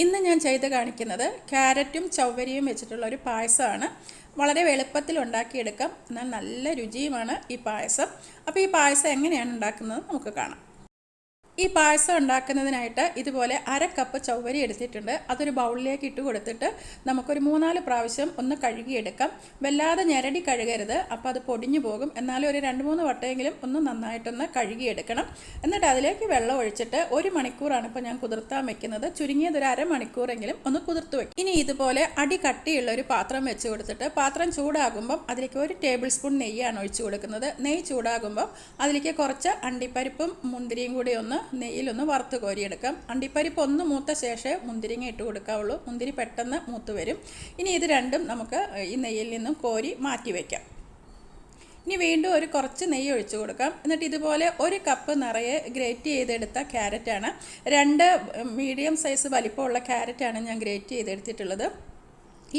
ഇന്ന് ഞാൻ ചെയ്ത് കാണിക്കുന്നത് ക്യാരറ്റും ചവ്വരിയും വെച്ചിട്ടുള്ള ഒരു പായസമാണ്. വളരെ എളുപ്പത്തിൽ ഉണ്ടാക്കിയെടുക്കാം. എന്നാൽ നല്ല രുചിയുമാണ് ഈ പായസം. അപ്പോൾ ഈ പായസം എങ്ങനെയാണ് ഉണ്ടാക്കുന്നത്? നമുക്ക് കാണാം. ഈ പായസം ഉണ്ടാക്കുന്നതിനായിട്ട് ഇതുപോലെ അര കപ്പ് ചൗവരി എടുത്തിട്ടുണ്ട്. അതൊരു ബൗളിലേക്ക് ഇട്ട് കൊടുത്തിട്ട് നമുക്കൊരു മൂന്നാൽ പ്രാവശ്യം ഒന്ന് കഴുകിയെടുക്കാം. വല്ലാതെ ഞരടി കഴുകരുത്. അപ്പോൾ അത് പൊടിഞ്ഞു പോകും. എന്നാലും ഒരു രണ്ട് മൂന്ന് വട്ടമെങ്കിലും ഒന്ന് നന്നായിട്ടൊന്ന് കഴുകിയെടുക്കണം. എന്നിട്ട് അതിലേക്ക് വെള്ളം ഒഴിച്ചിട്ട് ഒരു മണിക്കൂറാണ് ഇപ്പോൾ ഞാൻ കുതിർത്താൻ വെക്കുന്നത്. ചുരുങ്ങിയത് ഒരു അരമണിക്കൂറെങ്കിലും ഒന്ന് കുതിർത്ത് വെക്കും. ഇനി ഇതുപോലെ അടി കട്ടിയുള്ള ഒരു പാത്രം വെച്ച് കൊടുത്തിട്ട് പാത്രം ചൂടാകുമ്പം അതിലേക്ക് ഒരു ടേബിൾ സ്പൂൺ നെയ്യാണ് ഒഴിച്ചു കൊടുക്കുന്നത്. നെയ്യ് ചൂടാകുമ്പം അതിലേക്ക് കുറച്ച് അണ്ടിപ്പരിപ്പും മുന്തിരിയും കൂടി ഒന്ന് നെയ്യിലൊന്ന് വറുത്ത് കോരിയെടുക്കാം. അണ്ടിപ്പരിപ്പ് ഒന്ന് മൂത്ത ശേഷമേ മുന്തിരിങ്ങ ഇട്ട് കൊടുക്കാവുള്ളൂ. മുന്തിരി പെട്ടെന്ന് മൂത്ത് വരും. ഇനി ഇത് രണ്ടും നമുക്ക് ഈ നെയ്യിൽ നിന്നും കോരി മാറ്റി വയ്ക്കാം ഇനി വീണ്ടും ഒരു കുറച്ച് നെയ്യ് ഒഴിച്ചു കൊടുക്കാം. എന്നിട്ട് ഇതുപോലെ ഒരു കപ്പ് നിറയെ ഗ്രേറ്റ് ചെയ്തെടുത്ത ക്യാരറ്റാണ്. രണ്ട് മീഡിയം സൈസ് വലിപ്പമുള്ള ക്യാരറ്റാണ് ഞാൻ ഗ്രേറ്റ് ചെയ്തെടുത്തിട്ടുള്ളത്.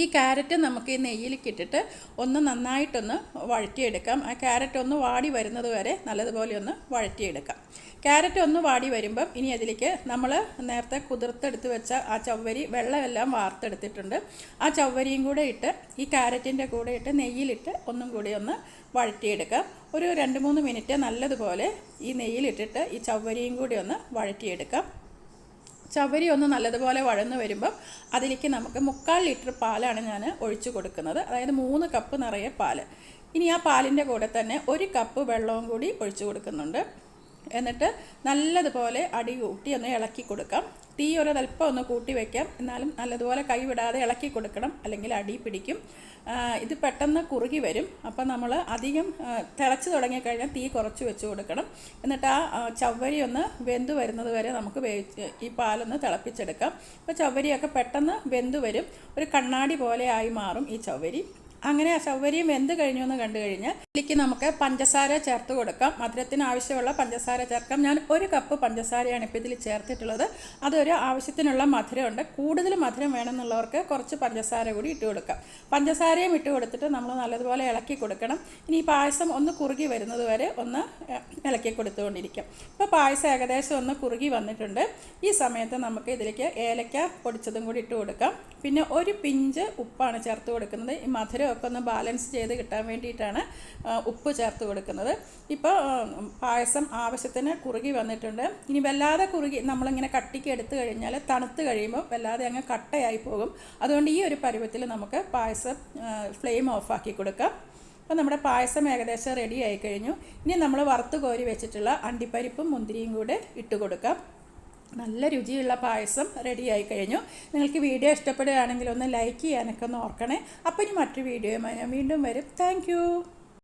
ഈ ക്യാരറ്റ് നമുക്ക് ഈ നെയ്യിലേക്ക് ഇട്ടിട്ട് ഒന്ന് നന്നായിട്ടൊന്ന് വഴറ്റിയെടുക്കാം. ആ ക്യാരറ്റ് ഒന്ന് വാടി വരുന്നത് വരെ നല്ലതുപോലെ ഒന്ന് വഴറ്റിയെടുക്കാം. ക്യാരറ്റ് ഒന്ന് വാടി വരുമ്പം ഇനി അതിലേക്ക് നമ്മൾ നേരത്തെ കുതിർത്തെടുത്ത് വെച്ച ആ ചവ്വരി വെള്ളമെല്ലാം വാർത്തെടുത്തിട്ടുണ്ട്. ആ ചവ്വരിയും കൂടെ ഇട്ട് ഈ ക്യാരറ്റിന്റെ കൂടെ ഇട്ട് നെയ്യിലിട്ട് ഒന്നും കൂടി ഒന്ന് വഴറ്റിയെടുക്കാം. ഒരു രണ്ട് മൂന്ന് മിനിറ്റ് നല്ലതുപോലെ ഈ നെയ്യിലിട്ടിട്ട് ഈ ചവ്വരിയും കൂടി ഒന്ന് വഴറ്റിയെടുക്കാം. ചവരി ഒന്ന് നല്ലതുപോലെ വഴന്ന് വരുമ്പം അതിലേക്ക് നമുക്ക് മുക്കാൽ ലിറ്റർ പാലാണ് ഞാൻ ഒഴിച്ചു കൊടുക്കുന്നത്. അതായത് മൂന്ന് കപ്പ് നിറയെ പാൽ. ഇനി ആ പാലിന്റെ കൂടെ തന്നെ ഒരു കപ്പ് വെള്ളവും കൂടി ഒഴിച്ചു കൊടുക്കുന്നുണ്ട്. എന്നിട്ട് നല്ലതുപോലെ അടി കൂട്ടി ഒന്ന് ഇളക്കി കൊടുക്കാം. തീ ഒരു അല്പം ഒന്ന് കൂട്ടി വയ്ക്കാം എന്നാലും നല്ലതുപോലെ കൈവിടാതെ ഇളക്കി കൊടുക്കണം. അല്ലെങ്കിൽ അടി പിടിക്കും. ഇത് പെട്ടെന്ന് കുറുകി വരും. അപ്പം നമ്മൾ അധികം തിളച്ച് തുടങ്ങിക്കഴിഞ്ഞാൽ തീ കുറച്ച് വെച്ച് കൊടുക്കണം. എന്നിട്ട് ആ ചവ്വരി ഒന്ന് വെന്ത് വരുന്നത് വരെ നമുക്ക് ഈ പാലൊന്ന് തിളപ്പിച്ചെടുക്കാം. അപ്പോൾ ചവ്വരിയൊക്കെ പെട്ടെന്ന് വെന്ത് വരും. ഒരു കണ്ണാടി പോലെ ആയി മാറും ഈ ചവ്വരി. അങ്ങനെ സൗകര്യം എന്ത് കഴിഞ്ഞു എന്ന് കണ്ടു കഴിഞ്ഞാൽ ഇതിലേക്ക് നമുക്ക് പഞ്ചസാര ചേർത്ത് കൊടുക്കാം. മധുരത്തിന് ആവശ്യമുള്ള പഞ്ചസാര ചേർക്കാം. ഞാൻ ഒരു കപ്പ് പഞ്ചസാരയാണ് ഇപ്പോൾ ഇതിൽ ചേർത്തിട്ടുള്ളത്. അതൊരു ആവശ്യത്തിനുള്ള മധുരമുണ്ട്. കൂടുതൽ മധുരം വേണമെന്നുള്ളവർക്ക് കുറച്ച് പഞ്ചസാര കൂടി ഇട്ട് കൊടുക്കാം. പഞ്ചസാരയും ഇട്ട് കൊടുത്തിട്ട് നമ്മൾ നല്ലതുപോലെ ഇളക്കി കൊടുക്കണം. ഇനി പായസം ഒന്ന് കുറുകി വരുന്നത് വരെ ഒന്ന് ഇളക്കി കൊടുത്തുകൊണ്ടിരിക്കും. ഇപ്പോൾ പായസം ഏകദേശം ഒന്ന് കുറുകി വന്നിട്ടുണ്ട്. ഈ സമയത്ത് നമുക്ക് ഇതിലേക്ക് ഏലക്ക പൊടിച്ചതും കൂടി ഇട്ട് കൊടുക്കാം. പിന്നെ ഒരു പിഞ്ച് ഉപ്പാണ് ചേർത്ത് കൊടുക്കുന്നത്. ഈ മധുരമൊക്കെ ഒന്ന് ബാലൻസ് ചെയ്ത് കിട്ടാൻ വേണ്ടിയിട്ടാണ് ഉപ്പ് ചേർത്ത് കൊടുക്കുന്നത്. ഇപ്പോൾ പായസം ആവശ്യത്തിന് കുറുകി വന്നിട്ടുണ്ട്. ഇനി വല്ലാതെ കുറുകി നമ്മളിങ്ങനെ കട്ടിക്ക് എടുത്തു കഴിഞ്ഞാൽ തണുത്ത് കഴിയുമ്പോൾ വല്ലാതെ അങ്ങ് കട്ടയായി പോകും. അതുകൊണ്ട് ഈ ഒരു പരുവത്തിൽ നമുക്ക് പായസം ഫ്ലെയിം ഓഫാക്കി കൊടുക്കാം. അപ്പോൾ നമ്മുടെ പായസം ഏകദേശം റെഡി ആയി കഴിഞ്ഞു. ഇനി നമ്മൾ വറുത്ത് കോരി വെച്ചിട്ടുള്ള അണ്ടിപ്പരിപ്പും മുന്തിരിയും കൂടെ ഇട്ട് കൊടുക്കാം. നല്ല രുചിയുള്ള പായസം റെഡിയായി കഴിഞ്ഞു. നിങ്ങൾക്ക് വീഡിയോ ഇഷ്ടപ്പെടുകയാണെങ്കിൽ ഒന്ന് ലൈക്ക് ചെയ്യാനൊക്കെ ഒന്ന് ഓർക്കണേ. അപ്പം ഇനി മറ്റൊരു വീഡിയോയുമായി ഞാൻ വീണ്ടും വരും. താങ്ക്